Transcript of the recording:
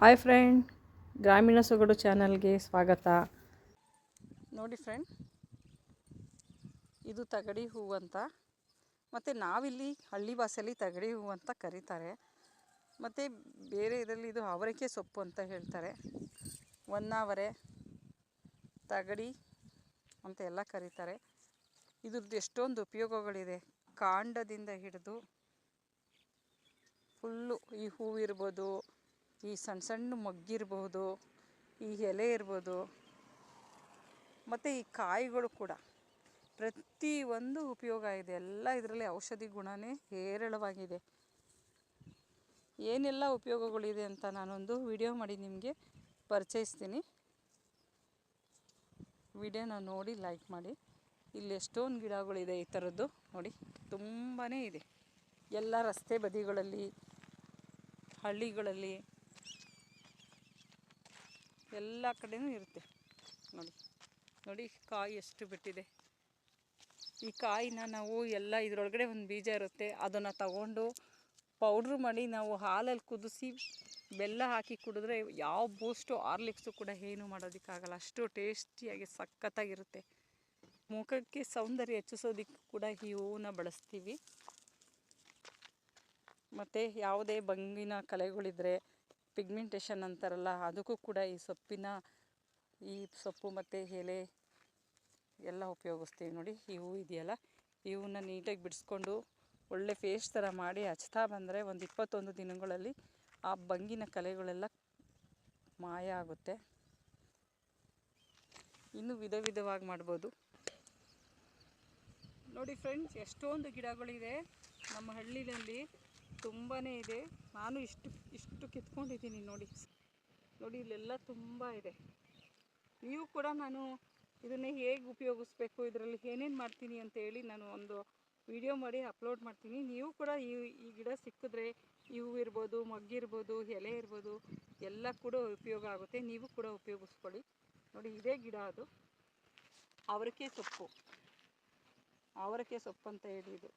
Hi friend ಗ್ರಾಮೀಣ ಸೊಗಡು ಚಾನಲ್ಗೆ ಸ್ವಾಗತ. ನೋಡಿ ಫ್ರೆಂಡ್ ಇದು ತಗಡಿ ಹೂವು ಅಂತ. ಮತ್ತು ನಾವಿಲ್ಲಿ ಹಳ್ಳಿ ಭಾಷೆಯಲ್ಲಿ ತಗಡಿ ಹೂವು ಅಂತ ಕರೀತಾರೆ. ಮತ್ತು ಬೇರೆ ಇದರಲ್ಲಿ ಇದು ಅವರೆಕೆ ಸೊಪ್ಪು ಅಂತ ಹೇಳ್ತಾರೆ. ಒನ್ನಾವರೆ, ತಗಡಿ ಅಂತ ಎಲ್ಲ ಕರೀತಾರೆ. ಇದ್ರದ್ದು ಎಷ್ಟೊಂದು ಉಪಯೋಗಗಳಿದೆ. ಕಾಂಡದಿಂದ ಹಿಡಿದು ಫುಲ್ಲು ಈ ಹೂವು ಇರ್ಬೋದು ಈ ಸಣ್ಣ ಸಣ್ಣ ಮಗ್ಗಿರ್ಬೋದು, ಈ ಎಲೆ ಇರ್ಬೋದು, ಮತ್ತು ಈ ಕಾಯಿಗಳು ಕೂಡ ಪ್ರತಿ ಒಂದು ಉಪಯೋಗ ಇದೆ. ಎಲ್ಲ ಇದರಲ್ಲಿ ಔಷಧಿ ಗುಣನೇ ಹೇರಳವಾಗಿದೆ. ಏನೆಲ್ಲ ಉಪಯೋಗಗಳಿದೆ ಅಂತ ನಾನೊಂದು ವಿಡಿಯೋ ಮಾಡಿ ನಿಮಗೆ ಪರಿಚಯಿಸ್ತೀನಿ. ವಿಡಿಯೋನ ನೋಡಿ ಲೈಕ್ ಮಾಡಿ. ಇಲ್ಲಿ ಎಷ್ಟೊಂದು ಗಿಡಗಳಿದೆ ಈ ಥರದ್ದು ನೋಡಿ ತುಂಬಾ ಇದೆ. ಎಲ್ಲ ರಸ್ತೆ ಬದಿಗಳಲ್ಲಿ, ಹಳ್ಳಿಗಳಲ್ಲಿ ಎಲ್ಲ ಕಡೆನೂ ಇರುತ್ತೆ. ನೋಡಿ ನೋಡಿ ಕಾಯಿ ಎಷ್ಟು ಬಿಟ್ಟಿದೆ. ಈ ಕಾಯಿನ ನಾವು ಎಲ್ಲ ಇದರೊಳಗಡೆ ಒಂದು ಬೀಜ ಇರುತ್ತೆ. ಅದನ್ನು ತಗೊಂಡು ಪೌಡ್ರ್ ಮಾಡಿ ನಾವು ಹಾಲಲ್ಲಿ ಕುದಿಸಿ ಬೆಲ್ಲ ಹಾಕಿ ಕುಡಿದ್ರೆ ಯಾವ ಬೂಸ್ಟು ಆರ್ಲಿಕ್ಸು ಕೂಡ ಏನು ಮಾಡೋದಕ್ಕಾಗಲ್ಲ. ಅಷ್ಟು ಟೇಸ್ಟಿಯಾಗಿ ಸಖತ್ತಾಗಿರುತ್ತೆ. ಮುಖಕ್ಕೆ ಸೌಂದರ್ಯ ಹೆಚ್ಚಿಸೋದಕ್ಕೆ ಕೂಡ ಈ ಹೂವನ್ನ ಬಳಸ್ತೀವಿ. ಮತ್ತು ಯಾವುದೇ ಬಂಗಿನ ಕಲೆಗಳಿದ್ರೆ ಪಿಗ್ಮೆಂಟೇಷನ್ ಅಂತಾರಲ್ಲ, ಅದಕ್ಕೂ ಕೂಡ ಈ ಸೊಪ್ಪಿನ, ಈ ಸೊಪ್ಪು ಮತ್ತು ಎಲೆ ಎಲ್ಲ ಉಪಯೋಗಿಸ್ತೀವಿ ನೋಡಿ. ಈ ಹೂವು ಇದೆಯಲ್ಲ. ಈ ಹೂವನ್ನ ನೀಟಾಗಿ ಬಿಡಿಸ್ಕೊಂಡು ಒಳ್ಳೆ ಫೇಸ್ ಥರ ಮಾಡಿ ಹಚ್ತಾ ಬಂದರೆ ಒಂದು ಇಪ್ಪತ್ತೊಂದು ದಿನಗಳಲ್ಲಿ ಆ ಬಂಗಿನ ಕಲೆಗಳೆಲ್ಲ ಮಾಯ ಆಗುತ್ತೆ. ಇನ್ನು ವಿಧ ವಿಧವಾಗಿ ಮಾಡ್ಬೋದು. ನೋಡಿ ಫ್ರೆಂಡ್ಸ್ ಎಷ್ಟೊಂದು ಗಿಡಗಳಿದೆ ನಮ್ಮ ಹಳ್ಳಿನಲ್ಲಿ ತುಂಬಾ ಇದೆ. ನಾನು ಇಷ್ಟು ಇಷ್ಟು ಕಿತ್ಕೊಂಡಿದ್ದೀನಿ ನೋಡಿ. ನೋಡಿ, ಇಲ್ಲೆಲ್ಲ ತುಂಬ ಇದೆ. ನೀವು ಕೂಡ ನಾನು ಇದನ್ನೇ ಹೇಗೆ ಉಪಯೋಗಿಸ್ಬೇಕು, ಇದರಲ್ಲಿ ಏನೇನು ಮಾಡ್ತೀನಿ ಅಂತ ಹೇಳಿ ನಾನು ಒಂದು ವಿಡಿಯೋ ಮಾಡಿ ಅಪ್ಲೋಡ್ ಮಾಡ್ತೀನಿ. ನೀವು ಕೂಡ ಈ ಈ ಗಿಡ ಸಿಕ್ಕಿದ್ರೆ ಇವು ಇರ್ಬೋದು ಮಗ್ಗಿರ್ಬೋದು ಎಲೆ ಇರ್ಬೋದು, ಎಲ್ಲ ಕೂಡ ಉಪಯೋಗ ಆಗುತ್ತೆ. ನೀವು ಕೂಡ ಉಪಯೋಗಿಸ್ಕೊಳ್ಳಿ. ನೋಡಿ, ಇದೇ ಗಿಡ ಅದು. ಅವರಕೆ ಸೊಪ್ಪು. ಅವರಕ್ಕೆ ಸೊಪ್ಪು ಅಂತ ಹೇಳಿ ಇದು.